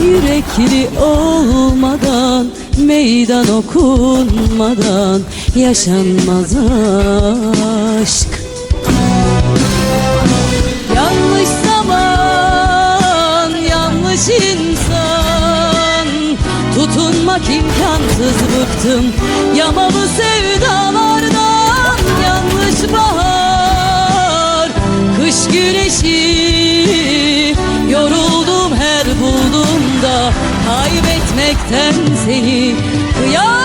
Yürekli olmadan Meydan okunmadan Yaşanmaz aşk. Yanlış zaman, yanlış insan. Tutunmak imkansız bıktım. Yamalı sevdalardan Kaybetmekten seni Kıyamam